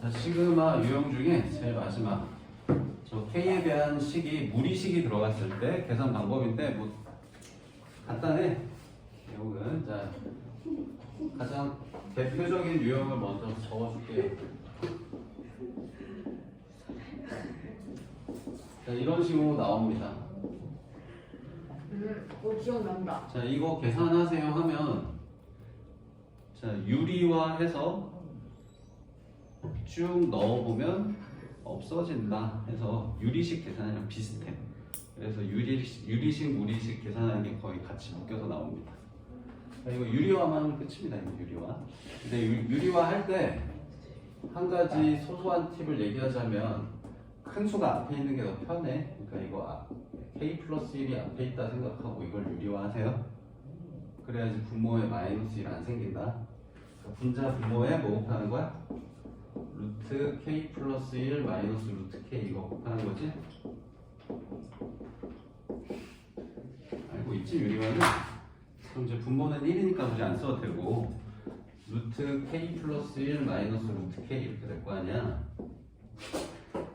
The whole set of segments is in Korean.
자, 시그마 유형 중에 제일 마지막. 저 K에 대한 식이 무리식이 들어갔을 때 계산 방법인데 뭐 간단해. 내용은. 자 가장 대표적인 유형을 먼저 적어줄게요. 자 이런 식으로 나옵니다. 음, 오 기억난다. 자 이거 계산하세요 하면 자 유리화 해서 쭉 넣어보면 없어진다 해서 유리식 계산이랑 비슷해. 그래서 유리식, 유리식 무리식 계산하는 게 거의 같이 묶여서 나옵니다. 자, 이거 유리화만 끝입니다 유리화. 근데 유, 유리화 할 때 한 가지 소소한 팁을 얘기하자면 큰 수가 앞에 있는 게 더 편해. 그러니까 이거 아- k 플러스 1이 앞에 있다 생각하고 이걸 유리화하세요. 그래야지 분모에 마이너스 1 안 생긴다. 그러니까 분자 분모에 뭐 곱하는 거야? 루트 k 플러스 1 마이너스 루트 k 이거 곱하는 거지? 알고 있지 유리화는? 그럼 이제 분모는 1이니까 굳이 안 써도 되고 루트 k 플러스 1 마이너스 루트 k 이렇게 될 거 아니야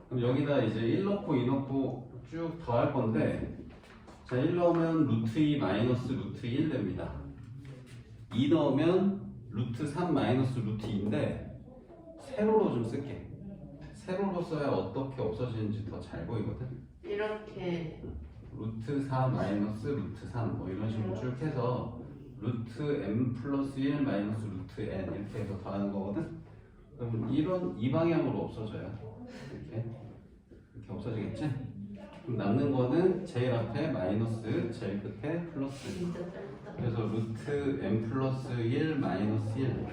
그럼 여기다 이제 1 넣고 2 넣고 쭉 더할 건데 자 1 넣으면 루트 2 마이너스 루트 1 됩니다 2 넣으면 루트 3 마이너스 루트 2인데 세로로 좀 쓸게. 세로로 써야 어떻게 없어지는지 더 잘 보이거든. 이렇게. 루트 4 마이너스 루트 3 뭐 이런 식으로 쭉 해서 루트 m 플러스 1 마이너스 루트 n 이렇게 해서 더하는 거거든. 그럼 이런 이 방향으로 없어져요. 이렇게. 이렇게 없어지겠지? 그럼 남는 거는 제일 앞에 마이너스 제일 끝에 플러스 진짜 짧다. 그래서 루트 m 플러스 1 마이너스 1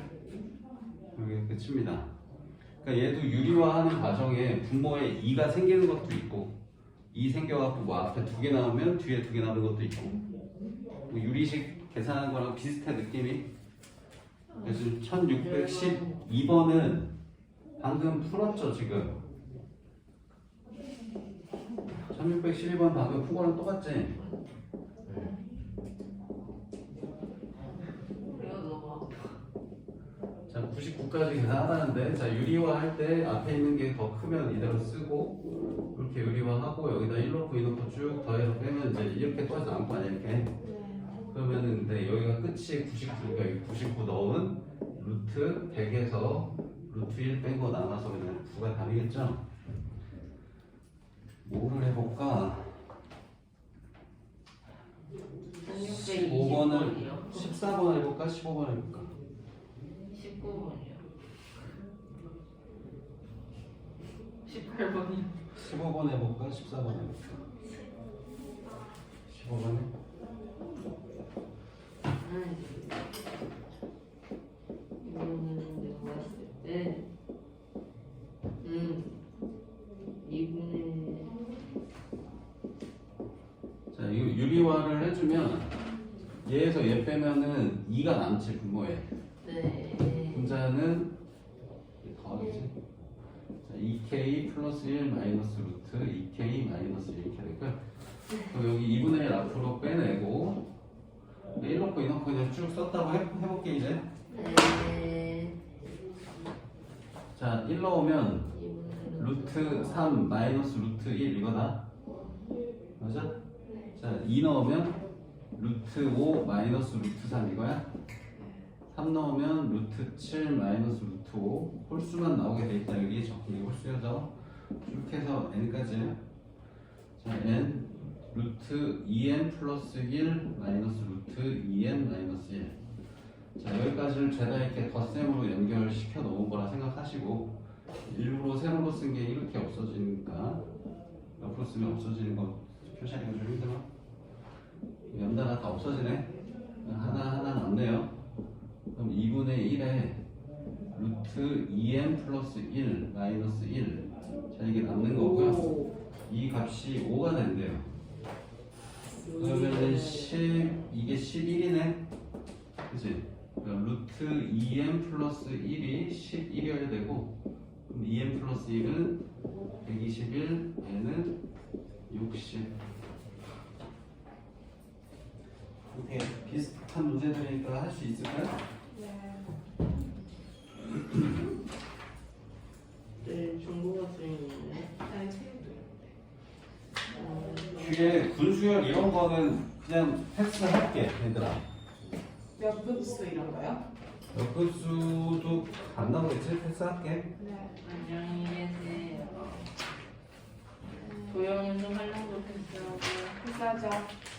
여기 끝입니다. 그러니까 얘도 유리화하는 과정에 분모에 2가 생기는 것도 있고 2 생겨갖고 뭐 앞에 두 개 나오면 뒤에 두 개 나오는 것도 있고 뭐 유리식 계산하는 거랑 비슷해 느낌이 그래서 1612번은 방금 풀었죠 지금 1612번 방금 푼 거랑 똑같지? 99까지 계산하라는데 자 유리화 할 때 앞에 있는 게 더 크면 이대로 쓰고 이렇게 유리화하고 여기다 1 넣고 2 넣고 쭉 더해서 빼면 이제 이렇게 또하지 않고 아니 이렇게 그러면은 근데 여기가 끝이 99니까 여기 99 넣은 루트 100에서 루트 1 뺀 거 남아서 그냥 9가 답이겠죠? 뭐를 해볼까? 15번을 1620번이요. 14번 해볼까? 15번 해볼까? 19번이요. 18번이요. 15번 해볼까? 14번 해볼까? 15번 해? 이거는 내가 봤을 때, 음, 이분의 자, 이거 유리화를 해주면 얘에서 얘 빼면은 2가 남지 분모에 네, 분자는 더하겠지 자, 2k 플러스 1 마이너스 루트 2k 마이너스 1 이렇게 될까? 그럼 여기 2분의 1 앞으로 빼내고 1 넣고 2 넣고 그냥 쭉 썼다고 해, 해볼게 이제 네, 자, 1 넣으면 루트 3 마이너스 루트 1 이거다 맞아? 자, 2 넣으면 루트 5 마이너스 루트 3 이거야? 3 넣으면 루트 7 마이너스 루트 5 홀수만 나오게 돼 있다. 여기 적기 홀수여서 쭉 해서 n까지. 자 n 루트 2n 플러스 1 마이너스 루트 2n 마이너스 1 자 여기까지를 죄다 이렇게 덧셈으로 연결시켜 놓은 거라 생각하시고 일부러 세로로 쓴 게 이렇게 없어지니까 옆으로 쓰면 없어지는 거 표시하기가 좀 힘들어. 연달아 다 없어지네. 하나 하나 남네요 그럼 2분의 1에 루트 2n 플러스 1 마이너스 1 자 이게 남는 거고요. 이 값이 5가 된대요. 그러면은 10 이게 11이네? 그치? 그럼 루트 2n 플러스 1이 11이어야 되고 그럼 2n 플러스 1은 121 n은 60 이렇게 비슷한 문제들이니까 할 수 있을까요? 나의 체육도 이런데. 뒤에 군수열 이런 거는 그냥 패스할게 얘들아 몇 급수 이런 거요? 역급수도 안 나오겠지? 패스할게 네. 안녕히 계세요. 도영이도 활용도 패스하고, 비싸죠.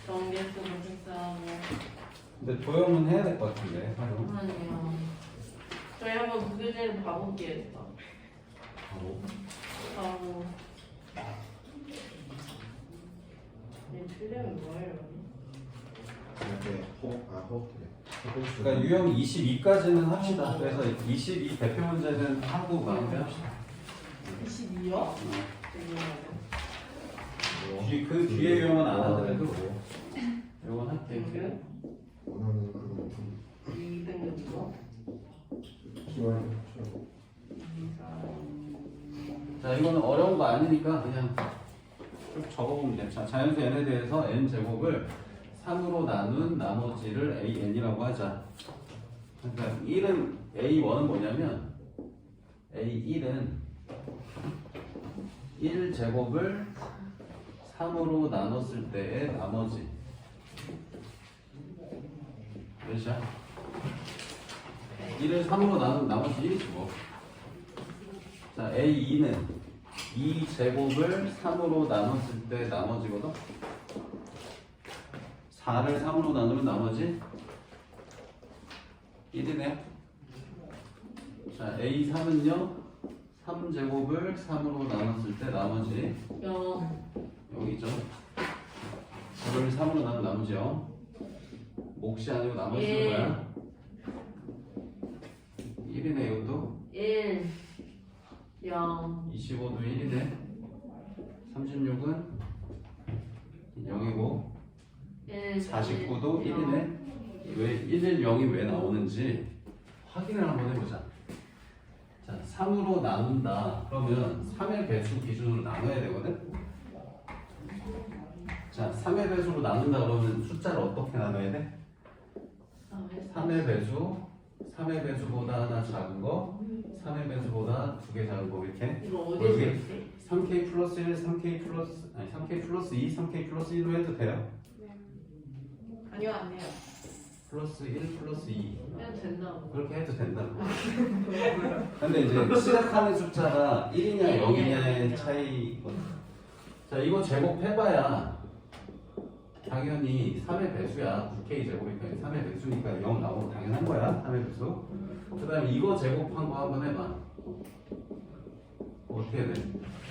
정계수도 패스하고. 근데 도형은 해야 될 것 같은데 활용 아니요. 저희 한번 무교재를 봐볼게요. 바로 하고. 네, 틀리면 뭐예요? 이렇게 혹, 아, 혹, 그래. 그러니까 유형 22까지는 합시다 그래서 22 대표 문제는 하고 마무리합시다 22요? 어. 네. 뒤, 그 뒤에 유형은 안 하더라도 요건 할게 네. 원하는 좀 2등급이고. 좀자 이거는 어려운 거 아니니까 그냥 쭉 적어보면 돼. 자 자연수 n에 대해서 n 제곱을 3으로 나눈 나머지를 an이라고 하자. 그러니까 1은 a1은 뭐냐면 a1은 1 제곱을 3으로 나눴을 때의 나머지 몇이야? 1을 3으로 나눈 나머지 1이지 뭐. 자, A2는 2 제곱을 3으로 나눴을 때 나머지거든? 4를 3으로 나누면 나머지 1이네. 자, A3은요, 3 제곱을 3으로 나눴을 때 나머지 영. 여기죠. 9를 3으로 나누면 나머지 0. 몫이 아니고 나머지 예. 뭐야? 1이네, 이것도. 1. 0. 25도 1이네. 36은 0이고 1. 49도 1이네. 왜 1, 0이 왜 나오는지 확인을 한번 해보자. 자, 3으로 나눈다. 그러면 3의 배수 기준으로 나눠야 되거든. 자, 3의 배수로 나눈다 그러면 숫자를 어떻게 나눠야 돼? 3의 배수, 3의 배수보다 하나 작은 거, 3의 배수보다 두 개 작은 거 이렇게 이거 어디서? 있지? 3k 플러스 1, 3k 플러스 아니 3k 플러스 2, 3k 플러스 1로 해도 돼요? 아니요, 안 해요. 플러스 1 플러스 2 해도 된다 고. 그렇게 해도 된다고 근데 이제 시작하는 숫자가 1이냐 0이냐의 차이거든 자 이거 제곱해봐야 당연히 3의 배수야. 9k 제곱이니까 3의 배수니까 0 나오고 당연한 거야. 3의 배수. 그 다음에 이거 제곱한 거 한번 해봐. 어떻게 돼?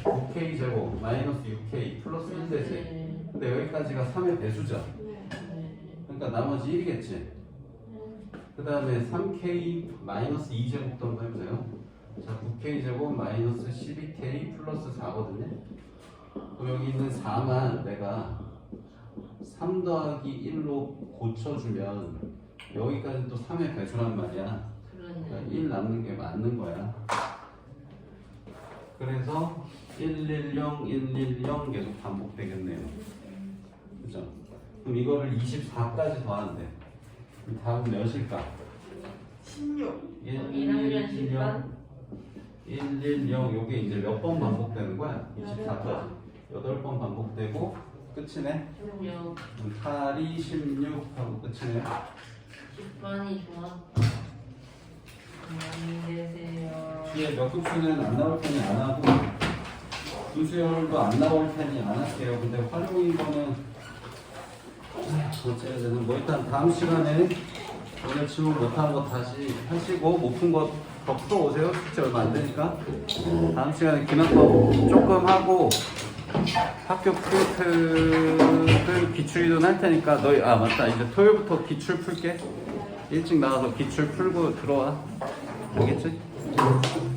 9k 제곱 마이너스 6k 플러스 1 되지 네. 근데 여기까지가 3의 배수죠. 그러니까 나머지 1이겠지. 그 다음에 3k 마이너스 2 제곱도 한번 해보세요. 자 9k 제곱 마이너스 12k 플러스 4거든요. 그럼 여기 있는 4만 내가 3 더하기 1로 고쳐주면 여기까지 또 3의 배수란 말이야 그러니까 그러네. 1 남는 게 맞는 거야 그래서 110, 110 계속 반복되겠네요 그죠? 그럼 이거를 24까지 더하는데 답은 몇일까? 16. 1, 1학년 10반? 110 요게 이제 몇 번 반복되는 거야? 24까지 8번 반복되고 끝이네? 16. 8이 16 하고 끝이네 10번이 좋아. 안녕히 계세요. 뒤에 몇 급수는 안 나올 테니 안 하고 분수열도 안 나올 테니 안 할게요. 근데 활용인 거는 어째야 되는 뭐 일단 다음 시간에 오늘 질문 못한 거 다시 하시고 못 푼거더 풀어오세요. 숙제 얼마 안 되니까. 다음 시간에 기말법 조금 하고 학교 프로젝트들 기출이든 할 테니까 너희 아 맞다. 이제 토요일부터 기출 풀게. 일찍 나와서 기출 풀고 들어와. 알겠지?